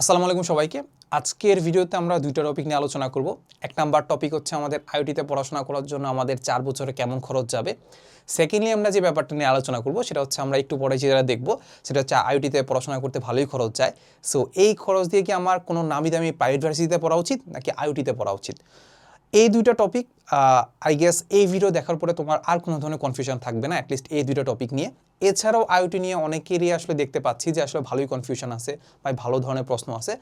আসসালামু আলাইকুম সবাইকে। আজকের ভিডিওতে আমরা দুইটা টপিক নিয়ে আলোচনা করব। এক নাম্বার টপিক হচ্ছে আমাদের আইওটিতে পড়াশোনা করার জন্য আমাদের চার বছরে কেমন খরচ যাবে। সেকেন্ডলি আমরা যে ব্যাপারটা নিয়ে আলোচনা করব, সেটা হচ্ছে আমরা একটু পরে যেটা দেখব, সেটা হচ্ছে আইওটিতে পড়াশোনা করতে ভালোই খরচ যায়। সো এই খরচ দিয়ে কি আমার কোনো নামি দামি প্রাইভেট ভার্সিটিতে পড়া উচিত, নাকি আইওটিতে পড়া উচিত? এই দুইটা টপিক আই গেস এই ভিডিও দেখার পরে তোমার আর কোনো ধরনের কনফিউশন থাকবে না অ্যাটলিস্ট এই দুইটা টপিক নিয়ে। এছাড়াও আইওটি নিয়ে অনেকেরই আসলে দেখতে পাচ্ছি যে আসলে ভালোই কনফিউশন আছে বা ভালো ধরনের প্রশ্ন আছে।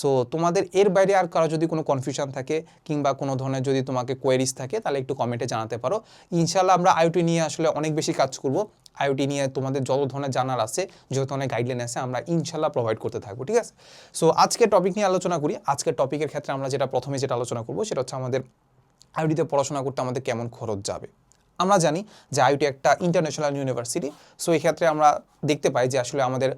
সো তোমাদের এর বাইরে আর কারও যদি কোনো কনফিউশন থাকে কিংবা কোনো ধরনের যদি তোমাকে কোয়েরিজ থাকে, তাহলে একটু কমেন্টে জানাতে পারো। ইনশাল্লাহ আমরা আইওটি নিয়ে আসলে অনেক বেশি কাজ করব। আইওটি নিয়ে তোমাদের যত ধরনের জানার আছে, যত ধরনের গাইডলাইন আছে, আমরা ইনশাল্লাহ প্রোভাইড করতে থাকব, ঠিক আছে? সো আজকে টপিক নিয়ে আলোচনা করি। আজকের টপিকের ক্ষেত্রে আমরা যেটা প্রথমে যেটা আলোচনা করব, সেটা হচ্ছে আমাদের আইওটিতে পড়াশোনা করতে আমাদের কেমন খরচ যাবে। আমরা জানি যে আইওটি একটা ইন্টারন্যাশনাল ইউনিভার্সিটি সো এই ক্ষেত্রে আমরা দেখতে পাই যে আসলে আমাদের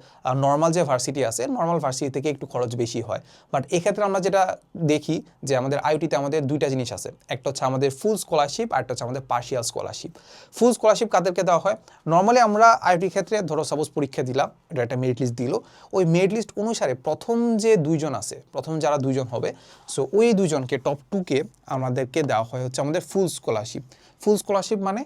নর্মাল যে ভার্সিটি আছে নর্মাল ভার্সিটি থেকে একটু খরচ বেশি হয়। বাট এক্ষেত্রে আমরা যেটা দেখি যে আমাদের আইওটিতে আমাদের দুইটা জিনিস আছে। একটা হচ্ছে আমাদের ফুল স্কলারশিপ আর একটা হচ্ছে আমাদের পার্শিয়াল স্কলারশিপ ফুল স্কলারশিপ কাদেরকে দেওয়া হয়? নর্মালি আমরা আইওটির ক্ষেত্রে, ধরো সাপোজ পরীক্ষা দিলাম, এটা একটা মেরিট লিস্ট দিল, ওই মেরিট লিস্ট অনুসারে প্রথম যে দুইজন আছে, প্রথম যারা দুইজন হবে সো ওই দুজনকে টপ টুকে আমাদেরকে দেওয়া হয় হচ্ছে আমাদের ফুল স্কলারশিপ ফুল স্কলারশিপ মানে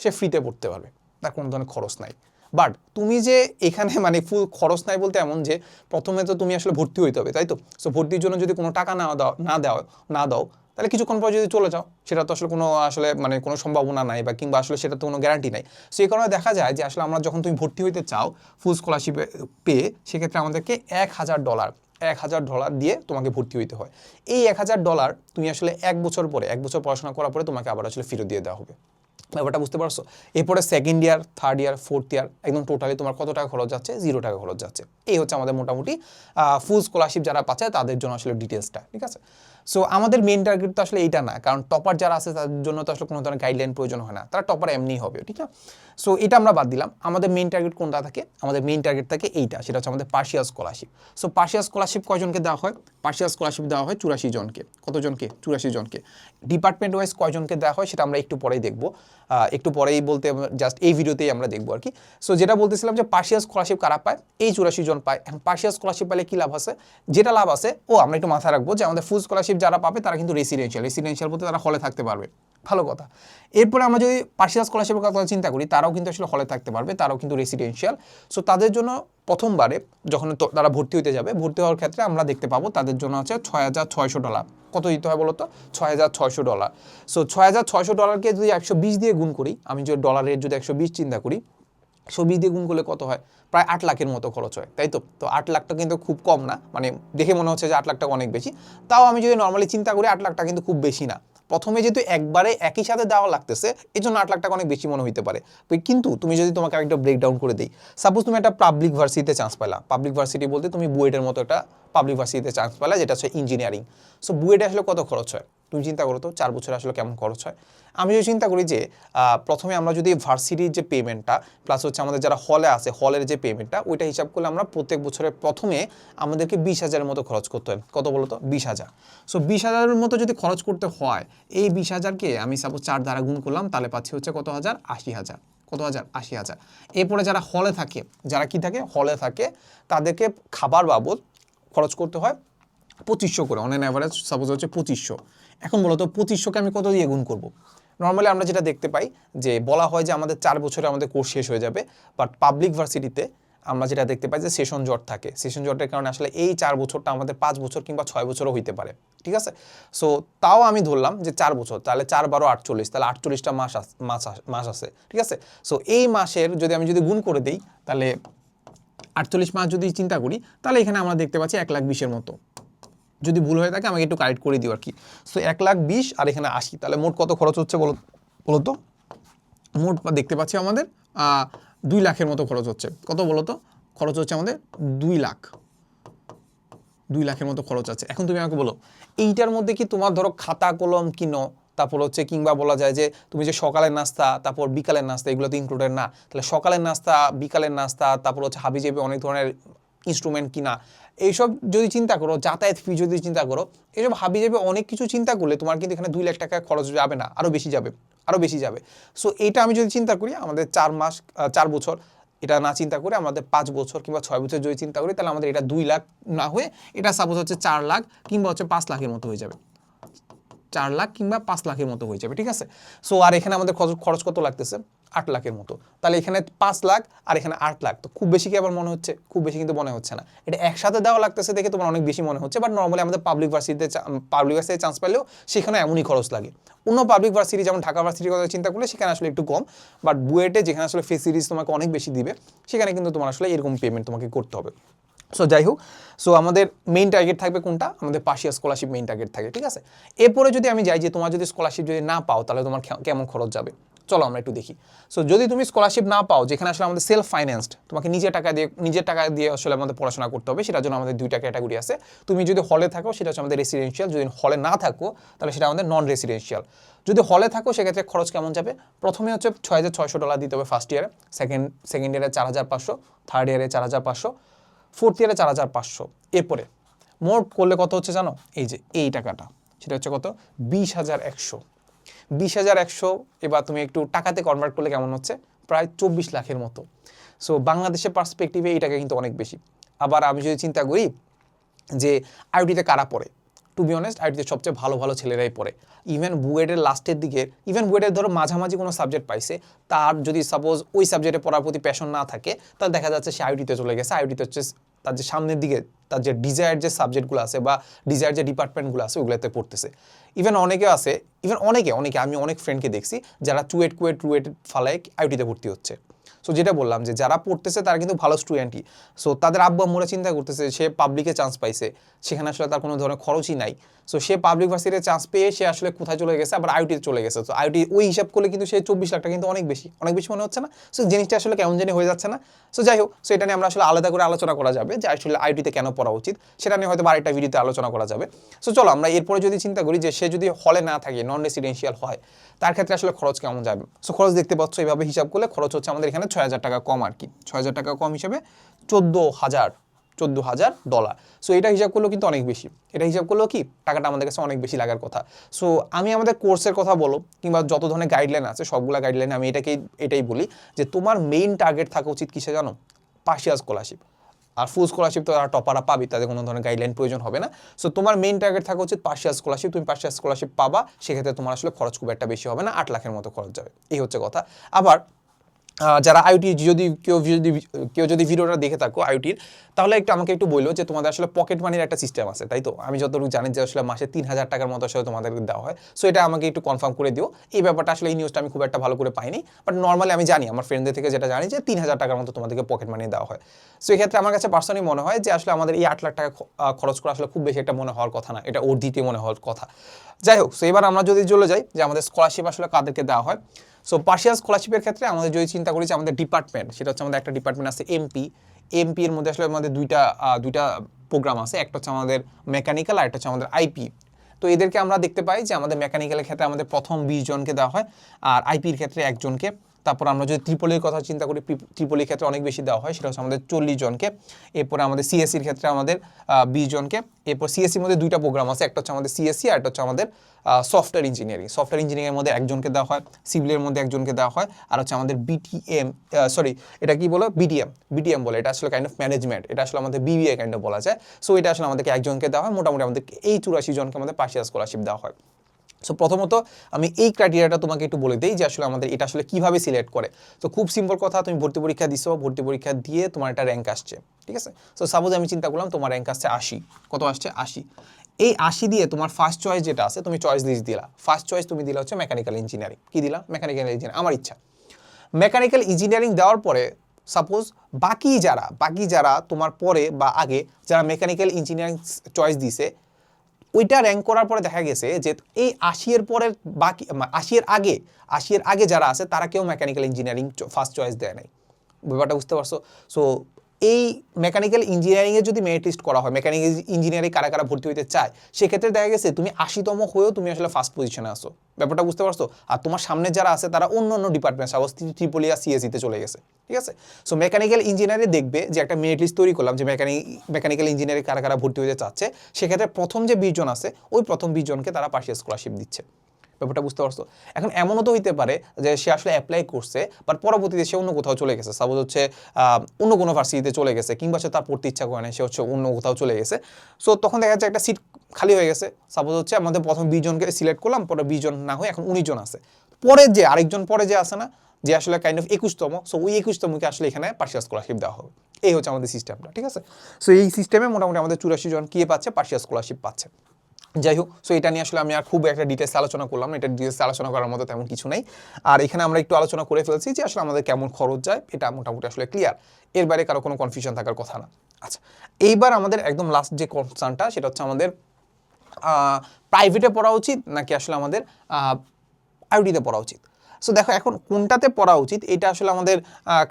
সে ফ্রিতে পড়তে পারবে। তার কোনো ধরনের খরচ নাই। বাট তুমি যে এখানে মানে ফুল খরচ নাই বলতে এমন যে প্রথমে তো তুমি আসলে ভর্তি হইতে হবে, তাই তো? সো ভর্তির জন্য যদি কোনো টাকা না দাও না দাও না দাও, তাহলে কিছুক্ষণ পর যদি চলে যাও, সেটা তো আসলে কোনো আসলে মানে কোনো সম্ভাবনা নাই বা কিংবা আসলে সেটা তো কোনো গ্যারান্টি নাই। সো এই কারণে দেখা যায় যে আসলে আমরা যখন তুমি ভর্তি হইতে চাও ফুল স্কলারশিপে পেয়ে, সেক্ষেত্রে আমাদেরকে এক হাজার ডলার এক হাজার ডলার দিয়ে তোমাকে ভর্তি হইতে হয়। এই এক হাজার ডলার তুমি আসলে এক বছর পরে, এক বছর পড়াশোনা করার পরে তোমাকে আবার আসলে ফেরত দিয়ে দেওয়া হবে। ব্যাপারটা বুঝতে পারছ? এরপরে second year third year fourth year একদম টোটালি তোমার কত টাকা খরচ যাচ্ছে? জিরো টাকা খরচ যাচ্ছে। এই হচ্ছে আমাদের মোটামুটি ফুল স্কলারশিপ যারা পাচ্ছে তাদের জন্য আসলে ডিটেলসটা ঠিক আছে? সো আমাদের মেন টার্গেট তো আসলে এইটা না। কারণ টপার যারা আছে, তাদের জন্য তো আসলে কোনো ধরনের গাইডলাইন প্রয়োজন হয় না। তারা টপার এমনি হবে, ঠিক আছে? সো এটা আমরা বাদ দিলাম। আমাদের মেন টার্গেট কোনটা থাকে? আমাদের মেন টার্গেট থাকে এইটা, সেটা হচ্ছে আমাদের partial scholarship so partial scholarship কয়জনকে দেওয়া হয়? পার্শিয়াল স্কলারশিপ দেওয়া হয় চুরাশি জনকে। কতজনকে চুরাশি জনকে। ডিপার্টমেন্ট ওয়াইজ কয়জনকে দেওয়া হয় সেটা আমরা একটু পরেই দেখব। একটু পরেই বলতে জাস্ট এই ভিডিওতেই আমরা দেখব আর কি। সো যেটা বলতেছিলাম যে পার্শিয়াল স্কলারশিপ কারা পায়? এই চুরাশি জন পায়। এখন পার্শিয়াল স্কলারশিপ পেলে কী লাভ আছে? যেটা লাভ আছে, ও, আমরা একটু মাথায় রাখব যে আমাদের ফুল স্কলারশিপ যারা পাবে তারা কিন্তু রেসিডেন্সিয়াল রেসিডেন্সিয়াল বলতে তারা হলে থাকতে পারবে। ভালো কথা। এরপরে আমরা যদি পার্সিয়াল স্কলারশিপের কথা চিন্তা করি, তারাও কিন্তু আসলে হলে থাকতে পারবে, তারাও কিন্তু রেসিডেন্সিয়াল সো তাদের জন্য প্রথমবারে যখন তারা ভর্তি হতে যাবে, ভর্তি হওয়ার ক্ষেত্রে আমরা দেখতে পাবো তাদের জন্য হচ্ছে ছয় হাজার ছয়শো ডলার। কত দিতে হয় বলতো? ছয় হাজার ছয়শো ডলার। সো ছয় হাজার ছয়শো ডলারকে যদি একশো বিশ দিয়ে গুণ করি, আমি যদি ডলারের যদি একশো বিশ চিন্তা করি, একশো বিশ দিয়ে গুণ করলে কত হয়? প্রায় আট লাখের মতো খরচ হয়, তাই তো? তো আট লাখটা কিন্তু খুব কম না মানে দেখে মনে হচ্ছে যে আট লাখ টাকা অনেক বেশি। তাও আমি যদি নর্মালি চিন্তা করি, আট লাখটা কিন্তু খুব বেশি না। প্রথমে যেহেতু একবারে একই সাথে দেওয়া লাগতেছে এই জন্য আট লাখ টাকা অনেক বেশি মনে হইতে পারে। কিন্তু তুমি যদি তোমাকে একটা ব্রেকডাউন করে দিই সাপোজ তুমি একটা পাবলিক ভার্সিটিতে চান্স পেলা পাবলিক ভার্সিটি বলতে তুমি বুয়েটের মতো একটা পাবলিক ভার্সিটিতে চান্স পেলা যেটা হচ্ছে ইঞ্জিনিয়ারিং সো বুয়েটে আসলে কত খরচ হয়? তুমি চিন্তা করো তো, চার বছরে আসলে কেমন খরচ হয়? আমি যদি চিন্তা করি যে প্রথমে আমরা যদি ভার্সিটির যে পেমেন্টটা প্লাস হচ্ছে আমাদের যারা হলে আছে হলের যে পেমেন্টটা ওইটা হিসাব করলে আমরা প্রত্যেক বছরের প্রথমে আমাদেরকে বিশ হাজারের মতো খরচ করতে হয়। কত বলো তো? বিশ হাজার। সো বিশ হাজারের মতো যদি খরচ করতে হয়, এই বিশ হাজারকে আমি সাপোজ চার দ্বারা গুণ করলাম, তাহলে পাচ্ছি হচ্ছে কত হাজার? আশি হাজার। কত হাজার? আশি হাজার। এরপরে যারা হলে থাকে, যারা কি থাকে? হলে থাকে, তাদেরকে খাবার বাবদ খরচ করতে হয় পঁচিশশো করে অন অ্যাভারেজ সাপোজ হচ্ছে পঁচিশশো। এখন বলতো পঁচিশশোকে আমি কত দিয়ে গুণ করব? নর্মালি আমরা যেটা দেখতে পাই যে বলা হয় যে আমাদের চার বছরে আমাদের কোর্স শেষ হয়ে যাবে বাট পাবলিক ভার্সিটিতে আমরা যেটা দেখতে পাই যে সেশন জট থাকে। সেশন জটের কারণে আসলে এই চার বছরটা আমাদের পাঁচ বছর কিংবা ছয় বছরও হইতে পারে। ঠিক আছে? সো তাও আমি ধরলাম যে চার বছর, তাহলে চার বারো আটচল্লিশ, তাহলে আটচল্লিশটা মাস মাস মাস আছে। ঠিক আছে? সো এই মাসের যদি আমি যদি গুণ করে দিই, তাহলে আটচল্লিশ মাস যদি চিন্তা করি, তাহলে এখানে আমরা দেখতে পাচ্ছি এক লাখ বিশের মতো। যদি ভুল হয়ে থাকে আমাকে একটু কারেক্ট করে দিও আর কি সো এক লাখ বিশ আর এখানে আশি, তাহলে মোট কত খরচ হচ্ছে বলো তো? মোট দেখতে পাচ্ছি আমাদের দুই লাখের মতো খরচ হচ্ছে। কত বলো তো? খরচ হচ্ছে আমাদের দুই লাখ। দুই লাখের মতো খরচ আছে। এখন তুমি আমাকে বলো, এইটার মধ্যে কি তোমার ধরো খাতা, কলম কিনো, তারপর হচ্ছে কিংবা বলা যায় যে তুমি যে সকালের নাস্তা, তারপর বিকালের নাস্তা, এগুলো তো ইনক্লুডেড না। তাহলে সকালের নাস্তা, বিকালের নাস্তা, তারপর হচ্ছে হাবিজেবি অনেক ধরনের ইনস্ট্রুমেন্ট কিনা, এইসব যদি চিন্তা করো, যাতায়াত ফি যদি চিন্তা করো, এইসব হাবি যাবে অনেক কিছু চিন্তা করলে তোমার কিন্তু এখানে দুই লাখ টাকা খরচ যাবে না আরও বেশি যাবে আরও বেশি যাবে। সো এইটা আমি যদি চিন্তা করি, আমাদের চার মাস চার বছর, এটা না চিন্তা করে আমাদের পাঁচ বছর কিংবা ছয় বছর যদি চিন্তা করি, তাহলে আমাদের এটা দুই লাখ না হয়ে, এটা সাপোজ হচ্ছে চার লাখ কিংবা হচ্ছে পাঁচ লাখের মতো হয়ে যাবে। চার লাখ কিংবা পাঁচ লাখের মতো হয়ে যাবে, ঠিক আছে? সো আর এখানে আমাদের খরচ কত লাগতেছে? আট লাখের মতো। তাহলে এখানে পাঁচ লাখ আর এখানে আট লাখ। তো খুব বেশি কি আবার মনে হচ্ছে? খুব বেশি কিন্তু মনে হচ্ছে না। এটা একসাথে দেওয়া লাগতেছে দেখে তোমার অনেক বেশি মনে হচ্ছে। বাট নর্মালি আমাদের পাবলিক ভার্সিটিতে পাবলিক ভার্সিটিতে চান্স পেলেও সেখানে এমনই খরচ লাগে। অন্য পাবলিক ভার্সিটি যেমন ঢাকা ভার্সিটির কথা চিন্তা করলে সেখানে আসলে একটু কম। বাট বুয়েটে যেখানে আসলে ফেসিলিটিস তোমাকে অনেক বেশি দিবে, সেখানে কিন্তু তোমার আসলে এরকম পেমেন্ট তোমাকে করতে হবে। সো যাই হোক সো আমাদের মেইন টার্গেট থাকবে কোনটা? আমাদের পার্সিয়াল স্কলারশিপ মেইন টার্গেট থাকে, ঠিক আছে? এরপরে যদি আমি যাই যে তোমার যদি স্কলারশিপ যদি না পাও, তাহলে তোমার কেমন খরচ যাবে? চলো আমরা একটু দেখি। সো যদি তুমি স্কলারশিপ না পাও, যেখানে আসলে আমাদের সেলফ ফাইন্যান্সড তোমাকে নিজের টাকা দিয়ে, নিজের টাকা দিয়ে আসলে আমাদের পড়াশোনা করতে হবে, সেটার জন্য আমাদের দুইটা ক্যাটাগরি আছে। তুমি যদি হলে থাকো, সেটা হচ্ছে আমাদের রেসিডেন্সিয়াল যদি হলে না থাকো, তাহলে সেটা আমাদের নন রেসিডেন্সিয়াল যদি হলে থাকো, সেক্ষেত্রে খরচ কেমন যাবে? প্রথমে হচ্ছে ছয় হাজার ছয়শো ডলার দিতে হবে ফার্স্ট ইয়ারে সেকেন্ড সেকেন্ড ইয়ারে চার হাজার পাঁচশো থার্ড ইয়ারে চার হাজার পাঁচশো ফোর্থ ইয়ারে চার হাজার পাঁচশো। এরপরে মোট করলে কত হচ্ছে জানো? এই যে, এই টাকাটা, সেটা হচ্ছে কত? বিশ হাজার একশো। বিশ হাজার একশো, এবার তুমি একটু টাকাতে কনভার্ট করলে কেমন হচ্ছে? প্রায় চব্বিশ লাখের মতো। সো বাংলাদেশের পার্সপেক্টিভে এই টাকা কিন্তু অনেক বেশি। আবার আমি যদি চিন্তা করি যে আইটিতে কারা পড়ে? টু বি অনেস্ট আইটিতে সবচেয়ে ভালো ভালো ছেলেরাই পড়ে। ইভেন বুয়েটের লাস্টের দিকে ইভেন বুয়েটের ধরো মাঝামাঝি কোনো সাবজেক্ট পাইছে, তার যদি সাপোজ ওই সাবজেক্টে পড়ার প্রতি প্যাশন না থাকে, তাহলে দেখা যাচ্ছে সে আইটিতে চলে গেছে। আইটিতে হচ্ছে তার যে সামনের দিকে তার যে ডিজায়ার যে সাবজেক্টগুলো আছে বা ডিজায়ার যে ডিপার্টমেন্টগুলো আছে ওগুলোতে পড়তেছে। ইভেন অনেকে আছে ইভেন অনেকে অনেকে, আমি অনেক ফ্রেন্ডকে দেখছি যারা টুয়েট কুয়েট টুয়েট ফালায় আইটিতে ভর্তি হচ্ছে। সো যেটা বললাম যে যারা পড়তেছে তারা কিন্তু ভালো স্টুডেন্টই সো তাদের আব্বু আম্মুরা চিন্তা করতেছে সে পাবলিকে চান্স পাইছে। সেখানে আসলে তার কোনো ধরনের খরচই নাই। সো সে পাবলিক ভার্সিটিতে চান্স পেয়ে সে আসলে কোথায় চলে গেছে, আবার আইটিতে চলে গেছে। তো আইটি ওই হিসাব করলে কিন্তু সে চব্বিশ লাখ টাকা কিন্তু অনেক বেশি অনেক বেশি মনে হচ্ছে না। সো জিনিসটা আসলে কেমন জানি হয়ে যাচ্ছে না। সো যাই হোক সো এটা নিয়ে আমরা আসলে আলাদা করে আলোচনা করা যাবে যে আসলে আইটিতে কেন পড়া উচিত। সেটা নিয়ে হয়তো আরেকটা ভিডিওতে আলোচনা করা যাবে। সো চলো আমরা এরপরে যদি চিন্তা করি যে সে যদি হলে না থাকে নন রেসিডেন্সিয়াল হয়, তার ক্ষেত্রে আসলে খরচ কেমন যাবে? সো খরচ দেখতে পাচ্ছ এইভাবে হিসাব করলে খরচ হচ্ছে আমাদের এখানে ছয় হাজার টাকা কম আর কি। ছয় হাজার টাকা কম হিসেবে চোদ্দ হাজার চোদ্দ হাজার ডলার সো এটা হিসাব করলেও কিন্তু অনেক বেশি। এটা হিসাব করলেও কি? টাকাটা আমাদের কাছে অনেক বেশি লাগার কথা। সো আমি আমাদের কোর্সের কথা বলো কিংবা যত ধরনের গাইডলাইন আছে, সবগুলো গাইডলাইন আমি এটাকেই, এটাই বলি যে তোমার মেইন টার্গেট থাকা উচিত কিসে জানো? পার্সিয়াল স্কলারশিপ আর ফুল স্কলারশিপ তো তারা টপাররা পাবি তাদের কোনো ধরনের গাইডলাইন প্রয়োজন হবে না। সো তোমার মেইন টার্গেট থাকা উচিত পার্সিয়াল স্কলারশিপ তুমি পার্সিয়াল স্কলারশিপ পাবা, সেক্ষেত্রে তোমার আসলে খরচ খুব একটা বেশি হবে না, আট লাখের মতো খরচ যাবে। এই হচ্ছে কথা। আবার যারা আইটি যদি কেউ যদি কেউ যদি ভিডিওটা দেখে থাকো আইটির তাহলে একটু আমাকে একটু বলল যে তোমাদের আসলে পকেট মানির একটা সিস্টেম আছে, তাই তো? আমি যতটুকু জানি যে আসলে মাসে তিন হাজার টাকার মতো আসলে তোমাদের দেওয়া হয়। সো এটা আমাকে একটু কনফার্ম করে দিও। এই ব্যাপারটা আসলে এই নিউজটা আমি খুব একটা ভালো করে পাইনি বাট নর্মালি আমি জানি, আমার ফ্রেন্ডদের থেকে যেটা জানি যে তিন হাজার টাকার মতো তোমাদেরকে পকেট মানি দেওয়া হয়। সো এক্ষেত্রে আমার কাছে পার্সোনালি মনে হয় যে আসলে আমাদের এই আট লাখ টাকা খরচ করা আসলে খুব বেশি একটা মনে হওয়ার কথা না, এটা ওর দিতে মনে হওয়ার কথা। যাই হোক সো এবার আমরা যদি চলে যাই যে আমাদের স্কলারশিপ আসলে কাদেরকে দেওয়া হয় সো পার্সিয়াল স্কলারশিপের ক্ষেত্রে আমাদের যদি চিন্তা করি যে আমাদের ডিপার্টমেন্ট সেটা হচ্ছে আমাদের একটা ডিপার্টমেন্ট আছে এমপি এমপি এর মধ্যে আসলে আমাদের দুইটা দুইটা প্রোগ্রাম আছে। একটা হচ্ছে আমাদের মেকানিক্যাল আর একটা হচ্ছে আমাদের আইপি তো এদেরকে আমরা দেখতে পাই যে আমাদের মেকানিক্যালের ক্ষেত্রে আমাদের প্রথম বিশ জনকে দেওয়া হয়, আর আইপির ক্ষেত্রে একজনকে। তারপর আমরা যদি ত্রিপলির কথা চিন্তা করি ত্রিপ- ত্রিপলির ক্ষেত্রে অনেক বেশি দেওয়া হয়, সেটা হচ্ছে আমাদের চল্লিশ জনকে। এরপরে আমাদের সিএসসির ক্ষেত্রে আমাদের বিশ জনকে। এরপর সিএসসির মধ্যে দুইটা প্রোগ্রাম আছে, একটা হচ্ছে আমাদের সিএসসি আর একটা হচ্ছে আমাদের সফটওয়্যার ইঞ্জিনিয়ারিং সফটওয়্যার ইঞ্জিনিয়ারিংয়ের মধ্যে একজনকে দেওয়া হয় সিভিলের মধ্যে একজনকে দেওয়া হয়, আর হচ্ছে আমাদের বিটিএম সরি এটা কি বলো? বিটিএম বিটিএম বলে। এটা আসলে কাইন্ড অফ ম্যানেজমেন্ট এটা আসলে আমাদের বিবিএ কাইন্ড অফ বলা যায়। সো এটা আসলে আমাদেরকে একজনকে দেওয়া হয়, মোটামুটি আমাদেরকে এই চুরাশি জনকে আমাদের পার্সিয়াল স্কলারশিপ দেওয়া হয়। সো প্রথমত আমি এই ক্রাইটেরিয়াটা তোমাকে একটু বলে দিই যে আসলে আমাদের এটা আসলে কীভাবে সিলেক্ট করে। তো খুব সিম্পল কথা, তুমি ভর্তি পরীক্ষা দিছো, ভর্তি পরীক্ষা দিয়ে তোমার একটা র্যাঙ্ক আসছে, ঠিক আছে? সো সাপোজ আমি চিন্তা করলাম তোমার র্যাঙ্ক আসছে আশি। কত আসছে? আশি। এই আশি দিয়ে তোমার ফার্স্ট চয়েস যেটা আছে, তুমি চয়েস লিস্ট দিলা। ফার্স্ট চয়েস তুমি দিলা হচ্ছে মেকানিক্যাল ইঞ্জিনিয়ারিং কি দিলা? মেকানিক্যাল ইঞ্জিনিয়ারিং আমার ইচ্ছা। মেকানিক্যাল ইঞ্জিনিয়ারিং দেওয়ার পরে সাপোজ বাকি যারা বাকি যারা তোমার পরে বা আগে, যারা মেকানিক্যাল ইঞ্জিনিয়ারিং চয়েস দিছে ওইটা র্যাঙ্ক করার পরে দেখা গেছে যে এই আশিয়ের পরের বাকি আশিয়ের আগে আশিয়ের আগে যারা আছে তারা কেউ মেকানিক্যাল ইঞ্জিনিয়ারিং ফার্স্ট চয়েস দেয় নাই। ব্যাপারটা বুঝতে পারছ? সো এই মেকানিক্যাল ইঞ্জিনিয়ারিংয়ে যদি মেরিট লিস্ট করা হয় মেকানিক্যাল ইঞ্জিনিয়ারিং কারা কারা ভর্তি হতে চায়, সেক্ষেত্রে দেখা গেছে তুমি আশিতম হয়েও তুমি আসলে ফার্স্ট পজিশনে আসো ব্যাপারটা বুঝতে পারছ? আর তোমার সামনে যারা আছে, তারা অন্য অন্য ডিপার্টমেন্ট সাপোজ ত্রিপলিয়া সিএসিতে চলে গেছে, ঠিক আছে? সো মেকানিক্যাল ইঞ্জিনিয়ারে দেখবে যে একটা মেরিট লিস্ট তৈরি করলাম যে মেকানিক মেকানিক্যাল ইঞ্জিনিয়ারিং কারা কারা ভর্তি হতে চাচ্ছে। সেক্ষেত্রে প্রথম যে বিশ জন আছে, ওই প্রথম বিশ জনকে তারা পার্সিয়াল স্কলারশিপ দিচ্ছে। ব্যাপারটা বুঝতে পারছ? এখন এমনও তো হইতে পারে যে সে আসলে অ্যাপ্লাই করছে বাট পরবর্তীতে সে অন্য কোথাও চলে গেছে। সাপোজ হচ্ছে অন্য কোনো ভার্সিটিতে চলে গেছে, কিংবা সে তার পড়তে ইচ্ছা করে না সে হচ্ছে অন্য কোথাও চলে গেছে। সো তখন দেখা যাচ্ছে একটা সিট খালি হয়ে গেছে। সাপোজ হচ্ছে আমাদের প্রথম বিশ জনকে সিলেক্ট করলাম, পরে বিশ জন না হয়ে এখন উনিশ জন আছে। পরে যে, আরেকজন পরে যে আছে না, যে আসলে কাইন্ড অফ একুশতম সো ওই একুশতমকে আসলে এখানে পার্সিয়াল স্কলারশিপ দেওয়া হবে। এই হচ্ছে আমাদের সিস্টেমটা ঠিক আছে? সো এই সিস্টেমে মোটামুটি আমাদের চুরাশি জন কি পাচ্ছে পার্সিয়াল স্কলারশিপ পাচ্ছে। যাই হোক সো এটা নিয়ে আসলে আমি আর খুব একটা ডিটেলস আলোচনা করলাম এটা ডিটেলস আলোচনা করার মতো তেমন কিছু নেই। আর এখানে আমরা একটু আলোচনা করে ফেলছি যে আসলে আমাদের কেমন খরচ যায়, এটা মোটামুটি আসলে ক্লিয়ার এর বাইরে কারও কোনো কনফিউশন থাকার কথা না। আচ্ছা এইবার আমাদের একদম লাস্ট যে কনসার্নটা সেটা হচ্ছে আমাদের প্রাইভেটে পড়া উচিত নাকি আসলে আমাদের আইডিতে পড়া উচিত? সো দেখো, এখন কোনটাতে পড়া উচিত? এটা আসলে আমাদের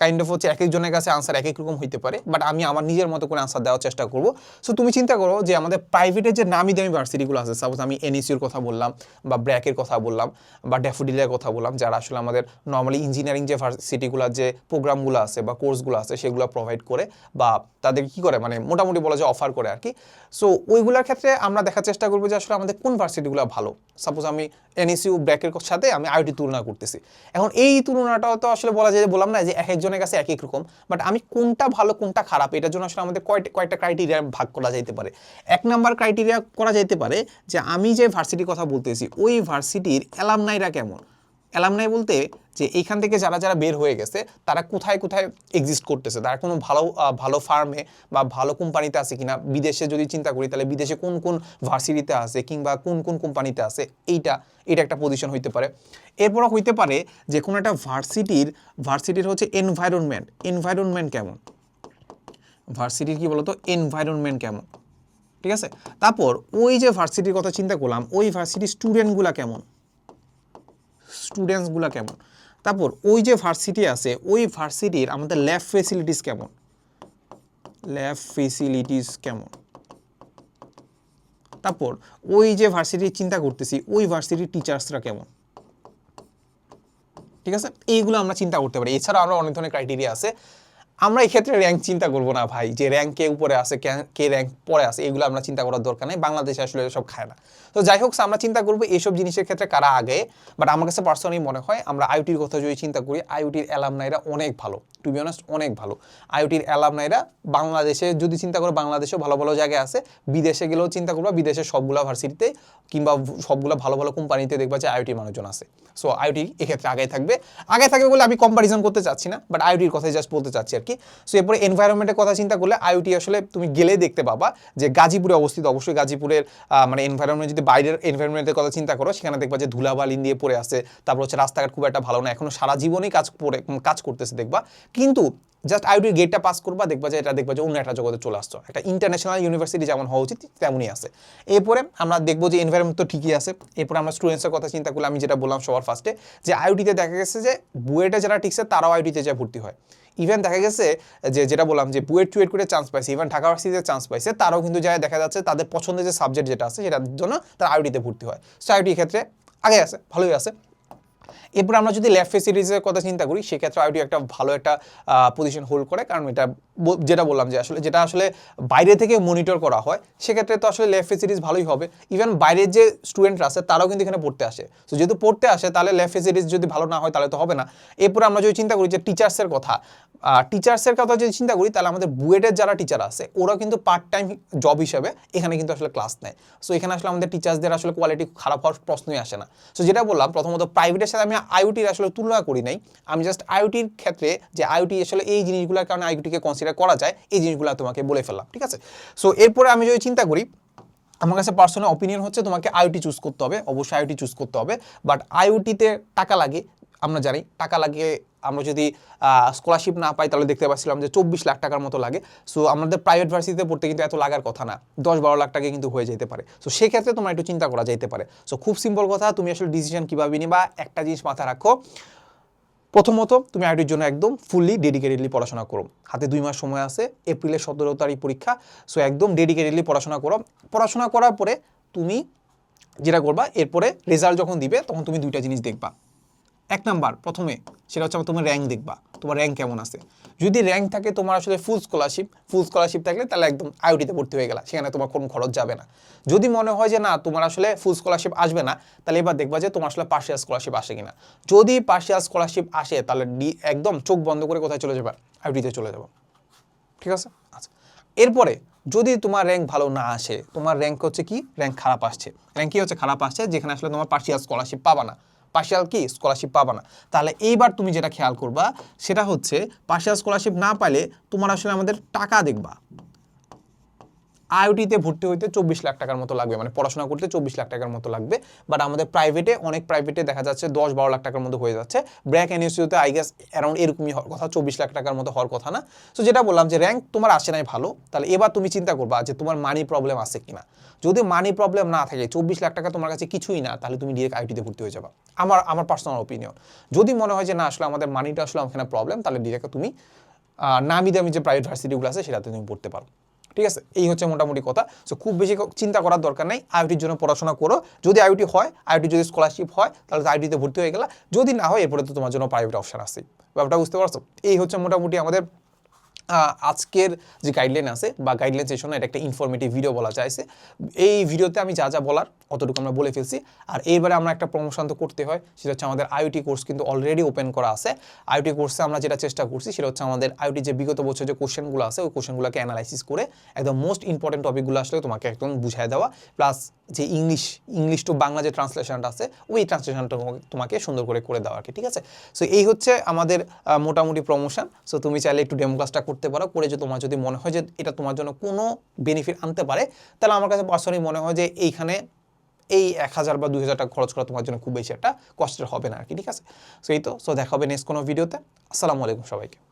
কাইন্ড অফ হচ্ছে এক একজনের কাছে আনসার এক এক রকম হইতে পারে বাট আমি আমার নিজের মতো করে আনসার দেওয়ার চেষ্টা করব। সো তুমি চিন্তা করো যে আমাদের প্রাইভেটের যে নামি দামি ভার্সিটিগুলো আছে সাপোজ আমি এনইসির কথা বললাম বা ব্র্যাকের কথা বললাম বা ড্যাফোডিলের কথা বললাম, যারা আসলে আমাদের নর্মালি ইঞ্জিনিয়ারিং যে ভার্সিটিগুলো যে প্রোগ্রামগুলো আছে বা কোর্সগুলো আছে, সেগুলো প্রোভাইড করে বা তাদের কি করে মানে মোটামুটি বলা যায় অফার করে আর কি সো ওইগুলোর ক্ষেত্রে আমরা দেখার চেষ্টা করব যে আসলে আমাদের কোন ভার্সিটিগুলো ভালো। সাপোজ আমি এনএসইউ ব্র্যাকের সাথে আমি আইটি তুলনা করতেছি। এখন এই তুলনাটাও তো আসলে বলা যায় বললাম না যে এক একজনের কাছে এক এক রকম বাট আমি কোনটা ভালো, কোনটা খারাপ, এটার জন্য আসলে আমাদের কয়টা কয়েকটা ক্রাইটেরিয়া ভাগ করা যেতে পারে। এক নাম্বার ক্রাইটেরিয়া করা যেতে পারে যে আমি যে ভার্সিটির কথা বলতেছি, ওই ভার্সিটির অ্যালামনাইরা কেমন? অ্যালামনাই বলতে যে এইখান থেকে যারা যারা বের হয়ে গেছে, তারা কোথায় কোথায় এক্সিস্ট করতেছে? তারা কোনো ভালো ভালো ফার্মে বা ভালো কোম্পানিতে আছে কিনা? বিদেশে যদি চিন্তা করি, তাহলে বিদেশে কোন কোন ভার্সিটিতে আছে কিংবা কোন কোন কোম্পানিতে আছে? এইটা এটা একটা পজিশন হইতে পারে। এরপরও হইতে পারে যে কোনো একটা ভার্সিটির ভার্সিটির হচ্ছে এনভায়রনমেন্ট এনভায়রনমেন্ট কেমন? ভার্সিটির কি বলতো? এনভায়রনমেন্ট কেমন? ঠিক আছে? তারপর ওই যে ভার্সিটির কথা চিন্তা করলাম, ওই ভার্সিটির স্টুডেন্টগুলা কেমন? স্টুডেন্টসগুলো কেমন? তারপর ওই যে ভার্সিটি আছে, ওই ভার্সিটির আমাদের ল্যাব ফেসিলিটিস কেমন? ল্যাব ফেসিলিটিস কেমন? তারপর ওই যে ভার্সিটি চিন্তা করতেছি, ওই ভার্সিটির টিচার্সরা কেমন? ঠিক আছে? এইগুলো আমরা চিন্তা করতে পারি। এছাড়া আরও অনেক ধরনের ক্রাইটেরিয়া আছে। আমরা এই ক্ষেত্রে র্যাঙ্ক চিন্তা করব না ভাই, যে র্যাঙ্ক কে উপরে আছে, কে- র্যাঙ্ক পরে আছে, এগুলো আমরা চিন্তা করার দরকার নেই, বাংলাদেশে আসলে সব খায় না। তো যাই হোক, আমরা চিন্তা করব এইসব জিনিসের ক্ষেত্রে কারা আগে বাট আমার কাছে পার্সোনালি মনে হয় আমরা আইওটির কথা যদি চিন্তা করি আইওটির অ্যালামনাইরা অনেক ভালো টু বি অনেস্ট অনেক ভালো। আইওটির অ্যালামনাইরা বাংলাদেশে, যদি চিন্তা করো বাংলাদেশেও ভালো ভালো জায়গায় আছে, বিদেশে গেলেও চিন্তা করবা, বিদেশের সবগুলা ভার্সিটিতে কিংবা সবগুলো ভালো ভালো কোম্পানিতে দেখবা যে আইওটি মানুষজন আছে। সো আইওটি এক্ষেত্রে আগে থাকবে। আগে থাকবে বলে আমি কম্পারিজন করতে চাচ্ছি না বাট আইওটির কথাই জাস্ট বলতে চাচ্ছি আর কি। সো এরপরে এনভায়রনমেন্টের কথা চিন্তা করলে আইওটি আসলে তুমি গেলে দেখতে পাবা যে গাজীপুরে অবস্থিত। অবশ্যই গাজীপুরের মানে এনভায়রনমেন্ট যদি বাইরের এনভায়রনমেন্টের কথা চিন্তা করো, সেখানে দেখবা যে ধুলাবালি দিয়ে পড়ে আছে তারপর হচ্ছে রাস্তাঘাট খুব একটা ভালো না, এখনও সারা জীবনই কাজ করে কাজ করতেছে দেখবা। কিন্তু জাস্ট আইওটির গেটটা পাস করবা, দেখবা যে এটা দেখবা যে অন্য একটা জগতে চলে আসছো। একটা ইন্টারন্যাশনাল ইউনিভার্সিটি যেমন হওয়া উচিত তেমনই আছে। এরপরে আমরা দেখব যে এনভায়রনমেন্ট তো ঠিকই আছে। এরপরে আমরা স্টুডেন্টসের কথা চিন্তা করলে আমি যেটা বললাম সবার ফার্স্টে যে আইওটিতে দেখা গেছে যে বুয়েটে যারা টিকছে, তারাও আইওটিতে যা ভর্তি হয়। ইভেন দেখা গেছে যে যেটা বললাম যে বুয়েট টুয়েট করে চান্স পাইছে ইভেন ঢাকা ভার্সিটিতে চান্স পাইছে, তারাও কিন্তু যায় দেখা যাচ্ছে তাদের পছন্দের যে সাবজেক্ট যেটা আছে সেটার জন্য তারা আইউটিতে ভর্তি হয়। সো আইওটির ক্ষেত্রে আগে আছে, ভালোই আছে। এরপর আমরা যদি ল্যাব ফেসিলিটিসের কথা চিন্তা করি, সেক্ষেত্রে আইটি একটা ভালো একটা পজিশন হোল্ড করে। কারণ এটা যেটা বললাম যে আসলে, যেটা আসলে বাইরে থেকে মনিটর করা হয়, সেক্ষেত্রে তো আসলে ল্যাব ফেসিলিটিস ভালোই হবে। ইভেন বাইরের যে স্টুডেন্টরা আছে, তারাও কিন্তু এখানে পড়তে আসে। তো যেহেতু পড়তে আসে, তাহলে ল্যাব ফেসিলিটিস যদি ভালো না হয়, তাহলে তো হবে না। এরপর আমরা যদি চিন্তা করি যে টিচার্সের কথা টিচার্সের কথা যদি চিন্তা করি, তাহলে আমাদের বুয়েটের যারা টিচার আছে ওরা কিন্তু পার্ট টাইম জব হিসেবে এখানে কিন্তু আসলে ক্লাস নেয়। সো এখানে আসলে আমাদের টিচার্সদের আসলে কোয়ালিটি খারাপ হওয়ার প্রশ্নই আসে না। সো যেটা বললাম, প্রথমত প্রাইভেটের সাথে আমি আইওটির আসলে তুলনা করি নাই। আমি জাস্ট আইওটির ক্ষেত্রে যে আইওটি আসলে এই জিনিসগুলোর কারণে আইওটিকে কনসিডার করা যায়, এই জিনিসগুলো তোমাকে বলে ফেললাম, ঠিক আছে? সো এরপরে আমি যদি চিন্তা করি, আমার কাছে পার্সোনাল অপিনিয়ন হচ্ছে তোমাকে আইওটি চুজ করতে হবে, অবশ্যই আইওটি চুজ করতে হবে বাট আইওটিতে টাকা লাগে আমরা জানি, টাকা লাগে আমরা যদি স্কলারশিপ না পাই তাহলে দেখতে পাচ্ছিলাম যে চব্বিশ লাখ টাকার মতো লাগে। সো আমাদের প্রাইভেট ভার্সিটিতে পড়তে কিন্তু এত লাগার কথা না। দশ বারো লাখ টাকা কিন্তু হয়ে যেতে পারে। সো সেক্ষেত্রে তোমার একটু চিন্তা করা যেতে পারে। সো খুব সিম্পল কথা, তুমি আসলে ডিসিশন কীভাবে নিবা, একটা জিনিস মাথায় রাখো। প্রথমত, তুমি আইটির জন্য একদম ফুললি ডেডিকেটেডলি পড়াশোনা করো। হাতে দুই মাস সময় আছে এপ্রিলের সতেরো তারিখ পরীক্ষা। সো একদম ডেডিকেটেডলি পড়াশোনা করো। পড়াশোনা করার পরে তুমি যেটা করবা, এরপরে রেজাল্ট যখন দিবে, তখন তুমি দুইটা জিনিস দেখবা। এক নাম্বার, প্রথমে সেটা হচ্ছে তোমার র্যাঙ্ক দেখবা, তোমার র্যাঙ্ক কেমন আছে। যদি র্যাঙ্ক থাকে তোমার আসলে ফুল স্কলারশিপ ফুল স্কলারশিপ থাকলে তাহলে একদম আইওটিতে ভর্তি হয়ে গেলা, সেখানে তোমার কোনো খরচ যাবে না। যদি মনে হয় যে না, তোমার আসলে ফুল স্কলারশিপ আসবে না, তাহলে এবার দেখবা যে তোমার আসলে পার্সিয়াল স্কলারশিপ আসে কিনা। যদি পার্সিয়াল স্কলারশিপ আসে, তাহলে ডি একদম চোখ বন্ধ করে কোথায় চলে যাবে? আইওটিতে চলে যাব। ঠিক আছে? আচ্ছা। এরপরে যদি তোমার র্যাঙ্ক ভালো না আসে, তোমার র্যাঙ্ক হচ্ছে কি? র্যাঙ্ক খারাপ আসছে। র্যাঙ্ক কি হচ্ছে? খারাপ আসছে, যেখানে আসলে তোমার পার্সিয়াল স্কলারশিপ পাবা না। পার্সিয়াল কি? স্কলারশিপ পাবা না। তাহলে এইবার তুমি যেটা খেয়াল করবা, সেটা হচ্ছে পার্শিয়াল স্কলারশিপ না পাইলে তোমার আসলে আমাদের টাকা দেখবা। আইওটিতে ভর্তি হইতে চব্বিশ লাখ টাকার মতো লাগবে মানে পড়াশোনা করতে চব্বিশ লাখ টাকার মতো লাগবে বাট আমাদের প্রাইভেটে অনেক প্রাইভেটে দেখা যাচ্ছে দশ বারো লাখ টাকার মতো হয়ে যাচ্ছে। ব্র্যাক এনএসইউতে আই গেস অ্যারাউন্ড এরকমই হওয়ার কথা, চব্বিশ লাখ টাকার মতো হওয়ার কথা না। সো যেটা বললাম যে র্যাঙ্ক তোমার আসে নাই ভালো, তাহলে এবার তুমি চিন্তা করবা যে তোমার মানি প্রবলেম আছে কিনা। যদি মানি প্রবলেম না থাকে, চব্বিশ লাখ টাকা তোমার কাছে কিছুই না, তাহলে তুমি ডিরেক্ট আইটিতে ভর্তি হয়ে যাবা। আমার আমার পার্সোনাল ওপিনিয়ন যদি মনে হয় যে না, আসলে আমাদের মানিটা আসলে ওখানে প্রবলেম তাহলে ডিরেক্ট তুমি নামি দামি যে প্রাইভেট ভার্সিটিগুলো আছে, সেটাতে তুমি পড়তে পারো। ঠিক আছে? এই হচ্ছে মোটামুটি কথা। সো খুব বেশি চিন্তা করার দরকার নেই। আইওটির জন্য পড়াশোনা করো। যদি আইওটি হয় আইওটি যদি স্কলারশিপ হয়, তাহলে আইওটিতে ভর্তি হয়ে গেলা। যদি না হয়, এরপরে তো তোমার জন্য প্রাইভেট অপশান আছে ব্যাপারটা বুঝতে পারছ? এই হচ্ছে মোটামুটি আমাদের আজকের যে গাইডলাইন আছে বা গাইডলাইন সেশনে এটা একটা ইনফরমেটিভ ভিডিও বলা চাইছে এই ভিডিওতে আমি যা যা বলার অতটুকু আমরা বলে ফেলছি। আর এইবারে আমরা একটা প্রমোশন তো করতে হয়, সেটা হচ্ছে আমাদের আইওটি কোর্স কিন্তু অলরেডি ওপেন করা আছে। আইওটি কোর্সে আমরা যেটা চেষ্টা করছি, সেটা হচ্ছে আমাদের আইওটি যে বিগত বছর যে কোশ্চেনগুলো আছে, ওই কোশ্চেনগুলোকে অ্যানালাইসিস করে একদম মোস্ট ইম্পর্টেন্ট টপিকগুলো আসলে তোমাকে একদম বুঝাই দেওয়া। প্লাস যে ইংলিশ ইংলিশ টু বাংলা যে ট্রান্সলেশনটা আছে, ওই ট্রান্সলেশনটা তোমাকে সুন্দর করে করে দেওয়া আর কি, ঠিক আছে? সো এই হচ্ছে আমাদের মোটামুটি প্রমোশন সো তুমি চাইলে একটু ডেমো ক্লাসটা করতে পারো, করে যে তোমার যদি মনে হয় যে এটা তোমার জন্য কোনো বেনিফিট আনতে পারে, তাহলে আমার কাছে পার্সোনালি মনে হয় যে এইখানে এই এক হাজার বা দুই হাজার টাকা খরচ করা তোমার জন্য খুব বেশি একটা কষ্টের হবে না আর কি, ঠিক আছে? সেই তো সো দেখা হবে নেক্সট কোনো ভিডিওতে আসসালামু আলাইকুম সবাইকে।